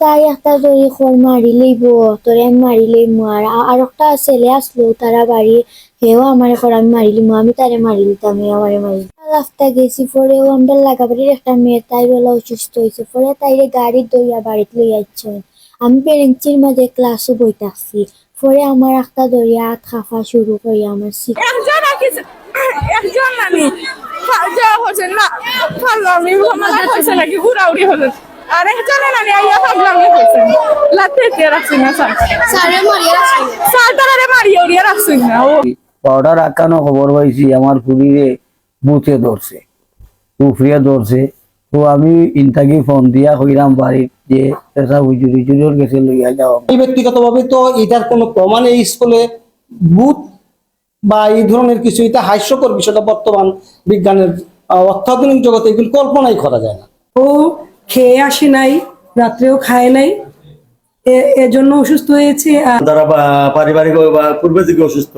তাই একটা যদি খোল মারি লইব তোরে আমি মারি লইম আর আর একটা ছেলে আসলো তারা বাড়ি হেও আমার এখন আমি মারি লিম, আমি তারে মারি লিতাম আমারে মারি রাস্তা গেছি পরেও আমরা লাগাবাড়ির একটা মেয়ে, তাই বলে অসুস্থ হয়েছে পরে তাইরে গাড়ি দইয়া বাড়িতে লই যাচ্ছেন আমি পেরেন্টসির মাঝে ক্লাসও বইতাছি পরে আমার একটা দরিয়া খাফা শুরু করি আমার শিখ আর একজনে নানি আইয়া ফাল্লামি হয়েছে লাতে দিয়ে রাখছি না স্যার। স্যারে মারিয়ে রাখছি স্যার তারা মারিয়ে উড়িয়ে রাখছি না ও। পাউডার আকানো খবর পাইছি আমার ফুলিরে বুথে ধরছে। উফরিয়া ধরছে। তো আমি ইনতাকে ফোন দিয়া কইরাম বাড়ির যে এটা হুজুরি জুজুর গেছে লইয়া যাও। আমি ব্যক্তিগতভাবে তো এটার কোনো প্রমাণ এই স্কুলে বুথ বা এই ধরনের কিছু এটা হাস্যকর বিষয়টা বর্তমান বিজ্ঞানের অত্যাধুনিক জগতে এগুলো কল্পনাই করা যায় না। ও খেয়ে আসে নাই রাত্রেও খায় নাই এজন্য অসুস্থ হয়েছে তারা বা- পারিবারিক বা পূর্বে থেকে অসুস্থ।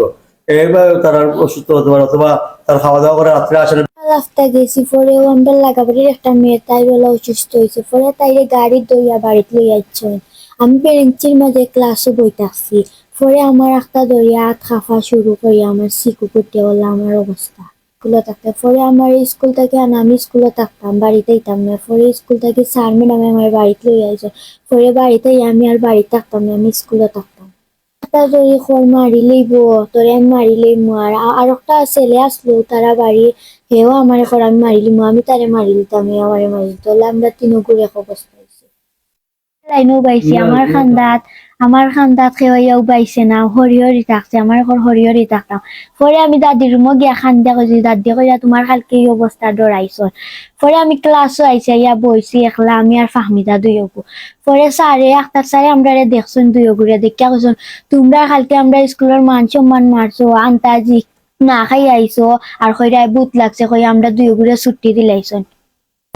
এবার তারা অসুস্থ হতে পারে অথবা তারা খাওয়া দাওয়া করে রাত্রে আসে না। রাস্তা গেছি আমরা লাগাবাড়ির একটা মেয়ে তাই বলে অসুস্থ হয়েছে। পরে তাইরে গাড়ি দইয়া বাড়িতে লই যাচ্ছেন আমি পেরেন্টসির মাঝে ক্লাসও বইতাছি। পরে আমার একটা দরিয়া হাত খাফা শুরু করি আমার শিকু করতে বলল আমার অবস্থা। স্কুলে থাকতে পরে আমার স্কুল থেকে আনা, আমি স্কুলে থাকতাম, বাড়িতে যেতাম না। পরে স্কুল থেকে স্যার ম্যাডাম আমার বাড়িতে লই আইছে। পরে বাড়িতে আমি আর বাড়িতে থাকতাম না, আমি স্কুলে থাকতাম। একটা যদি খোল মারি লইব, তোরে আমি মারি লইম আর আর একটা ছেলে আসলো, তারা বাড়ি হেও আমার এখন আমি মারি লিম আমি তারে মারি লিতাম হে আমারে মারি দিত আমরা ঘুরে এক লাইনও বাইছি আমার খান্দাত আমার খান্দাত খেয়াও বাইছে না হরিহরি থাকছে আমার এখন হরিহরি থাকতাম পরে আমি দাদির রুমও গিয়া খান্দা কইছি দাদি কইয়া তোমার কালকে এই অবস্থা ডরাইছ পরে আমি ক্লাসও আইসি ইয়া বইছি একলা আমি আর ফাহমিদা দুই হব পরে স্যারে আখতার স্যারে আমরা দেখছেন দুই দেখিয়া কইছেন তোমরা কালকে আমরা স্কুলের মান সম্মান মারছো আন্তাজি না খাই আইছো আর কইরা বুত লাগছে কই আমরা দুই ছুটি দিলাইছন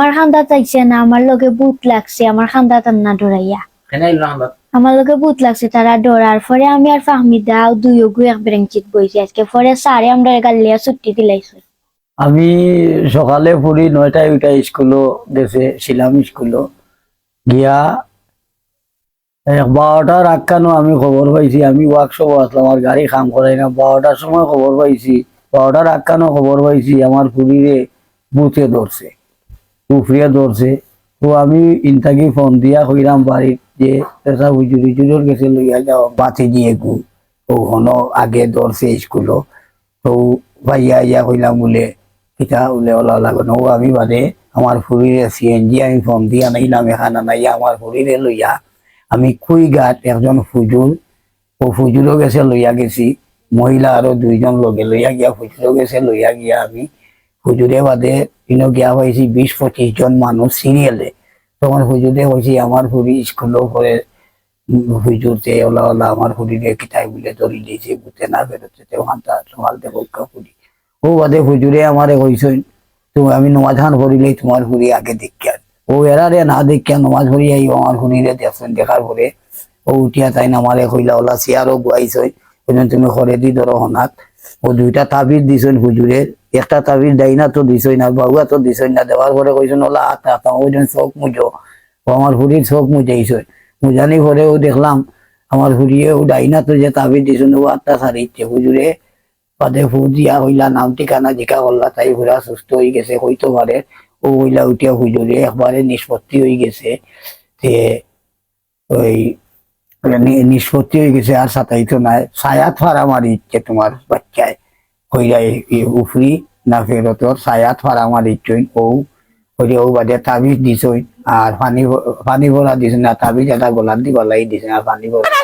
আমার খান্দা চাইছে না আমার লগে বুত লাগছে আমার খান্দা তার না ডরাইয়া। আমার লগে বুত লাগছে তারা ডরার পরে আমি আর ফাহমিদা দুই গু এক বেরেঞ্চিত বইছি আজকে। পরে স্যারে আমরা গাল্লিয়া ছুটি দিলাইছে। আমি সকালে ফুরি নয়টায় উঠা স্কুলও গেছে ছিলাম স্কুলও। গিয়া বারোটার আক্কানো আমি খবর পাইছি আমি ওয়ার্কশপ আসলাম আমার গাড়ি কাম করাই না। বারোটার সময় খবর পাইছি বারোটার আক্কানো খবর পাইছি আমার ফুরিরে বুথে ধরছে। উফরিয়া ধরছে। তো আমি ইনতাকে ফোন দিয়া কইরাম বাড়ির যে এটা হুজুরি জুজুর গেছে লইয়া যাও, বাতি দিয়ে গু। ও হনো আগে ধরছে স্কুলও তো ভাইয়া ইয়া কইলাম বলে কিতা উলে ওলা লাগানো। ও আমি বাদে আমার ফুরিরে সিএনজি আমি ফোন দিয়া নাইলাম, এখানে নাইয়া আমার ফুরিরে লইয়া। আমি গাত একজন ফুজুর ও ফুজুরও গেছে লইয়া গেছি। মহিলা আরও দুইজন লগে লইয়া গিয়া ফুজুরও গেছে লইয়া গিয়া আমি হুজুরে বাদে গিয়া হয়েছি বিশ পঁচিশ জন মানুষ সিরিয়ালে। তখন হুজুরে হয়েছি আমার হুড়ি স্কুলও করে হুজুরতে ওলা ওলা আমার হুড়িরে কিতাই বলে ধরি দিয়েছে বুঝতে না বেরোতে ওখান সকাল থেকে হুড়ি। ও বাদে হুজুরে আমারে কইছেন, তুমি, আমি নমাজ খান করিলেই তোমার হুড়ি আগে দেখিয়া। ও এরারে না দেখিয়া নমাজ আই আমার হুড়িরে দেখছেন, দেখার পরে ও উঠিয়া তাই নামারে কইলা, ওলা চেয়ারও ওইজন তুমি ঘরে দি ধরো, হনাত। ও দুইটা তাবিজ দিছেন হুজুরের একটা তাবিজ ডাইনা তো দিছই না বাবুয়া তো দিছই না দেওয়ার পরে কইছেন ওলা আতা ওইজন চোখ মুজো। ও আমার হুড়ির চোখ মুজাইছই। মুজানি ঘরে ও দেখলাম আমার হুড়িয়ে ও ডাইনা তো যে তাবিজ দিছেন ও আত্মা সারিচ্ছে হুজুরে বাদে ফু দিয়া হইলা, নাম ঠিকানা জিকা করলা তাই ঘুরা সুস্থ হয়ে গেছে হইতে পারে ও হইলা উঠিয়া হুজুরে একবারে নিষ্পত্তি হয়ে গেছে যে ওই নি- নিষ্পত্তি হয়ে গেছে, আর সাতাইতো নাই। ছায়াত ফাড়া মারি ইচ্ছে তোমার বাচ্চায়। হইরা উফরি না ফেরতর ছায়াত ফাড়া মারি ইচ্ছই ও হইরে ও বাদে তাবিজ দিছই আর পানি পানি ভরা দিছে না, তাবিজ এটা গোলার দি গলাই দিছে আর পানি ভরা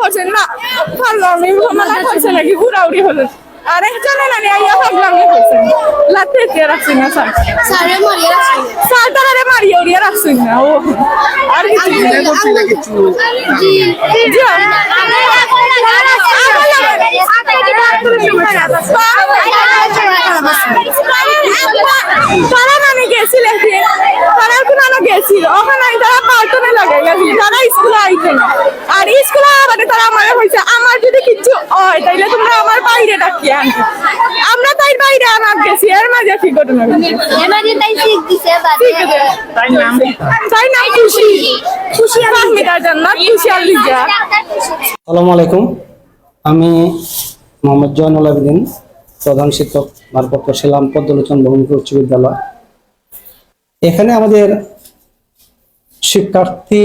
হচ্ছে না। আর একজনে নানি আইয়া ফাল্লামি হয়েছে লাতে দিয়ে রাখছি না স্যার? স্যারে মারিয়ে রাখছি। স্যার তারা মারিয়ে উড়িয়ে রাখছি না ও। আর কিছু না। জি তারা নানি গেছিল তারা কোনো গেছিল। ওখানে তারা কার্টুনে লাগাই গেছিল তারা স্কুলে আইছে আর স্কুলে মানে তারা আমার হয়েছে আমার যদি কিচ্ছু হয় তাইলে তোমরা আমার বাইরে ডাকিয়ে আনবে আমরা তাই বাইরে আনার গেছি এর মাঝে কি ঘটনা তাই নাম তাই নাম খুশি। খুশি। জান্নাত খুশি আলিজা আসসালামু আলাইকুম। আমি মোহাম্মদ জয়নুল আবেদিন প্রধান শিক্ষক ভারপ্রাপ্ত শিলাম পদ্মলোচন বহুমুখী উচ্চ বিদ্যালয়। এখানে আমাদের শিক্ষার্থী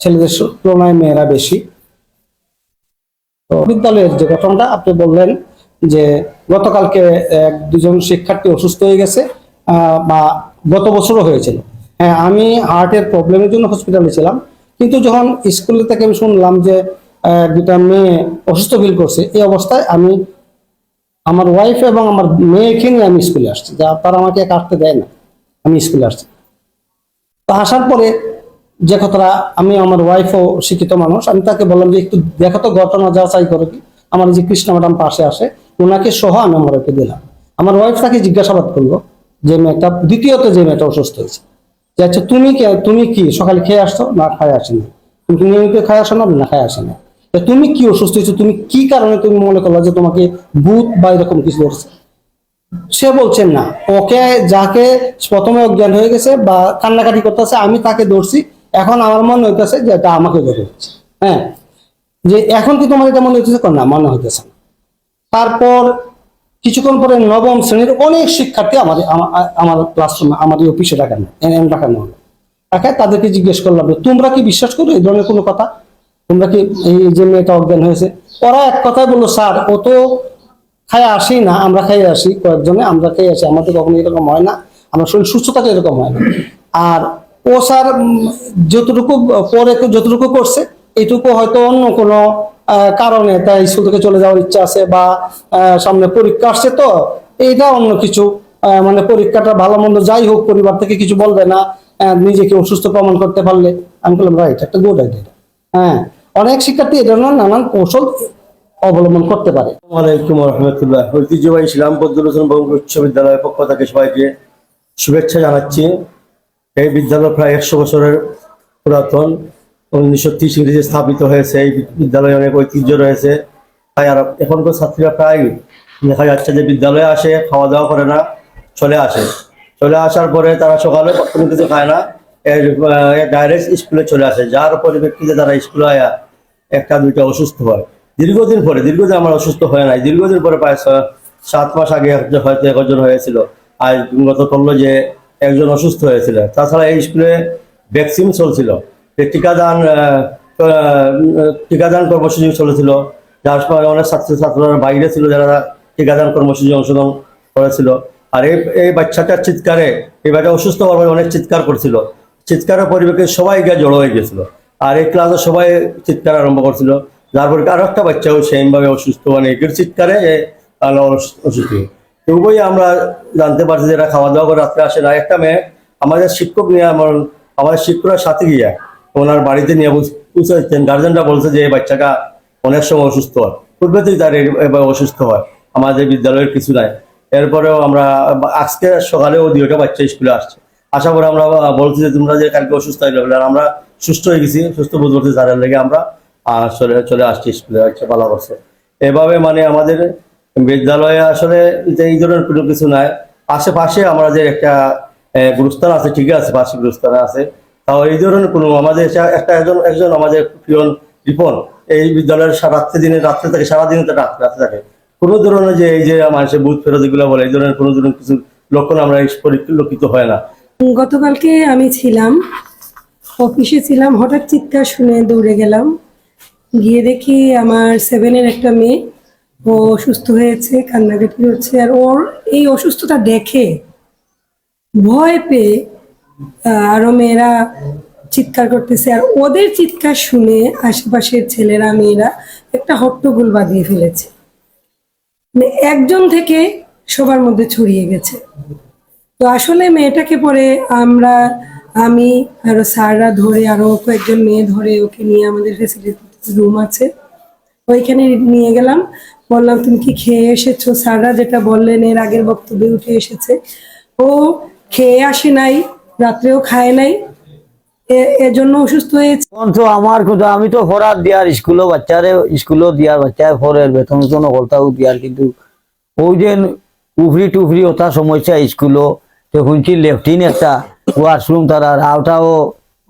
ছেলেদের তুলনায় মেয়েরা বেশি। বিদ্যালয়ের যে ঘটনাটা আপনি বললেন যে গতকালকে এক দুজন শিক্ষার্থী অসুস্থ হয়ে গেছে বা গত বছরও হয়েছিল। হ্যাঁ আমি হার্টের প্রবলেমের জন্য হসপিটালে ছিলাম, কিন্তু যখন স্কুল থেকে আমি শুনলাম যে দুটা মেয়ে অসুস্থ ফিল করছে, এই অবস্থায় আমি আমার ওয়াইফ এবং আমার মেয়েকে নিয়ে আমি স্কুলে আসছি। যা, তারা আমাকে কাটতে দেয় না। আমি স্কুলে আসছি। তো আসার পরে যে কথাটা আমি আমার ওয়াইফও শিক্ষিত মানুষ, আমি তাকে বললাম যে একটু দেখো তো ঘটনা যাচাই করো কি। আমার যে কৃষ্ণ ম্যাডাম পাশে আসে ওনাকে সহ আমি আমার ওকে দিলাম। আমার ওয়াইফ তাকে জিজ্ঞাসাবাদ করল যে মেয়েটা, দ্বিতীয়ত যে মেয়েটা অসুস্থ হয়েছে। যে আচ্ছা তুমি কে, তুমি কি? সকালে খেয়ে আসছো? না, খায় আসেনি। তুমি নিয়মিত খায় আসো না? না, খায় আসে না তুমি কি অসুস্থ হয়েছো? তুমি কি কারণে তুমি মনে করল যে তোমাকে ভূত বা এরকম কিছু ধরছে? সে বলছেন না, ওকে, যাকে প্রথমে অজ্ঞান হয়ে গেছে বা কান্নাকাটি করতেছে, আমি তাকে ধরছি এখন আমার মনে হইতেছে যে এটা আমাকে ধরে হচ্ছে। হ্যাঁ? যে এখন কি তোমার এটা মনে হইতেছে? না, মনে হইতেছে না। তারপর কিছুক্ষণ পরে নবম শ্রেণির অনেক শিক্ষার্থী আমাদের আমার ক্লাসরুমে আমাদের অফিসে ডাকানো এম ডাকানো হলো ডাকায় তাদেরকে জিজ্ঞেস করলাম তোমরা কি বিশ্বাস করো এই ধরনের কোনো কথা? তোমরা কি এই যে মেয়েটা অজ্ঞান হয়েছে? ওরা এক কথাই বলল, স্যার, ও তো খাই আসি না, আমরা খাই আসি কয়েকজনে, আমরা খাই আসি। আমাদের কখনো এরকম হয় না, আমার শরীর সুস্থ থাকে এরকম হয় না। আর ও স্যার যতটুকু, পরে যতটুকু করছে এইটুকু হয়তো অন্য কোনো কারণে তাই স্কুল থেকে চলে যাওয়ার ইচ্ছা আছে বা সামনে পরীক্ষা আসছে তো, এইটা অন্য কিছু মানে পরীক্ষাটা ভালো মন্দ যাই হোক, পরিবার থেকে কিছু বলবে না নিজেকে অসুস্থ প্রমাণ করতে পারলে, আমি বললাম রাইট একটা গুড আইডিয়া হ্যাঁ অনেক শিক্ষার্থী এই ধরনের নানান কৌশল অবলম্বন করতে পারে। ওয়ালাইকুম রহমতুল্লাহ ঐতিহ্যবাহী শিলাম পদ্মলোচন বহু উচ্চ বিদ্যালয়ের পক্ষ থেকে সবাইকে শুভেচ্ছা জানাচ্ছি। এই বিদ্যালয় প্রায় একশো বছরের পুরাতন। উনিশশো ত্রিশ ইংরেজি স্থাপিত হয়েছে। এই বিদ্যালয়ে অনেক ঐতিহ্য রয়েছে। তাই আর এখনকার ছাত্রীরা প্রায় দেখা যাচ্ছে যে বিদ্যালয়ে আসে খাওয়া দাওয়া করে না, চলে আসে। চলে আসার পরে তারা সকালে কোনো কিছু খায় না। ডাইরেক্ট স্কুলে চলে আসে। যার পরিপ্রেক্ষিতে তারা স্কুলে আয়া একটা, দুইটা অসুস্থ হয়। দীর্ঘদিন পরে, দীর্ঘদিন আমার অসুস্থ হয় নাই। দীর্ঘদিন পরে প্রায় সাত মাস আগে হয়তো একজন হয়েছিল। আর গত করল যে একজন অসুস্থ হয়েছিল। তাছাড়া এই স্কুলে ভ্যাকসিন চলছিল। টিকাদান টিকাদান কর্মসূচি চলেছিল। যার ফলে অনেক ছাত্র ছাত্ররা বাইরে ছিল যারা টিকাদান কর্মসূচি অংশগ্রহণ করেছিল। আর এই এই বাচ্চাটার চিৎকারে, এই বাচ্চা অসুস্থ হওয়ার অনেক চিৎকার করছিল। চিৎকারের পরিবেশে সবাই গিয়ে জড়ো হয়ে গেছিল আর এই ক্লাসে সবাই চিৎকার আরম্ভ করছিল। যার পরে আরও একটা বাচ্চাও সেম ভাবে অসুস্থ মানে একের চিৎকারে অসুস্থ। তো উভয়ই আমরা জানতে পারছি যে এরা খাওয়া দাওয়া করে রাত্রে আসে না। একটা মেয়ে, আমাদের শিক্ষক নিয়ে আমার, আমাদের শিক্ষকরা সাথে গিয়ে ওনার বাড়িতে নিয়ে বুঝতে গার্জেনরা বলছে যে এই বাচ্চাটা অনেক সময় অসুস্থ হয়। পূর্বেতেই তার অসুস্থ হয়। আমাদের বিদ্যালয়ের কিছু নাই। এরপরেও আমরা, আজকে সকালেও দুইটা বাচ্চা স্কুলে আসছে। আশা করি আমরা বলছি যে তোমরা যে কালকে অসুস্থ হয়ে গেলে আমরা সুস্থ হয়ে গেছি, সুস্থ বোধ করতে তাদের লেগে আমরা চলে চলে আসছি স্কুলে আচ্ছা ভালো করছে। এভাবে মানে আমাদের বিদ্যালয়ে আসলে এই ধরনের কোনো কিছু নাই। আশেপাশে আমাদের একটা গুরুস্থান আছে ঠিক আছে পাশে গুরুস্থান আছে। তাও এই ধরনের কোনো আমাদের একটা- একজন একজন আমাদের পিয়ন রিপন এই বিদ্যালয়ের রাত্রে দিনে, রাত্রে থাকে, সারাদিন তো রাত্রে থাকে। কোনো ধরনের যে এই যে মানুষের বুথ ফেরত এগুলো বলে, এই ধরনের কোনো ধরনের কিছু লক্ষণ আমরা পরিলক্ষিত হয় না। গতকালকে আমি ছিলাম, অফিসে ছিলাম, হঠাৎ চিৎকার শুনে দৌড়ে গেলাম। গিয়ে দেখি আমার সেভেনের একটা মেয়ে ও অসুস্থ হয়েছে কান্নাকাটি হচ্ছে আর ওর এই অসুস্থতা দেখে ভয় পেয়ে আরও মেয়েরা চিৎকার করতেছে। আর ওদের চিৎকার শুনে আশেপাশের ছেলেরা, মেয়েরা একটা হট্টগোল বাঁধিয়ে ফেলেছে। মানে একজন থেকে সবার মধ্যে ছড়িয়ে গেছে। তো আসলে মেয়েটাকে পরে আমরা, আমি, আরও স্যাররা ধরে, আরও কয়েকজন মেয়ে ধরে ওকে নিয়ে আমাদের ফেসিলিটি রুম আছে। ওইখানে নিয়ে গেলাম। বললাম, তুমি কি খেয়ে এসেছ? স্যাররা যেটা বললেন, এর আগের বক্তব্যে উঠে এসেছে। ও খেয়ে আসে নাই, রাত্রেও খায় নাই এজন্য অসুস্থ হয়েছে। তো আমার কথা আমি তো ফরাত দিয়ার স্কুলও বাচ্চারে, স্কুলও দিয়ার বাচ্চায় ফরের বেতন বেতন কলতাও দিয়ার, কিন্তু ওই যে উফরি টুফরি ওটা সমস্যা স্কুলও, তো শুনছি লেফটিন একটা ওয়াশরুম, তারা আওটাও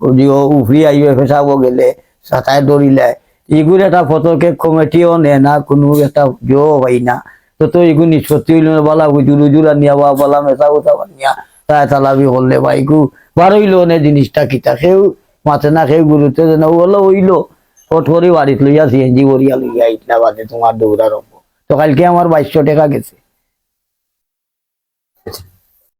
দিও উফরি আইবে ফেসাবো গেলে সাতায় দৌড়িলে। এগুলো একটা ফতকে কমিটিও নেয় না, কোনো একটা জো হয় না। তো তো এগুলো নিষ্পত্তি হইল বলা উজুর উজুরা নিয়া বা বলা মেসা উঠা নিয়া তাই তালাবি হলে বা এগু বার নে জিনিসটা কিতা সেও মাথে না সেই গুরুত্ব যেন বলো হইল ফট করে বাড়িত লইয়া সিএনজি করিয়া লইয়া আইতলা বাদে তোমার দৌড়ার তো কালকে আমার বাইশশো টাকা গেছে।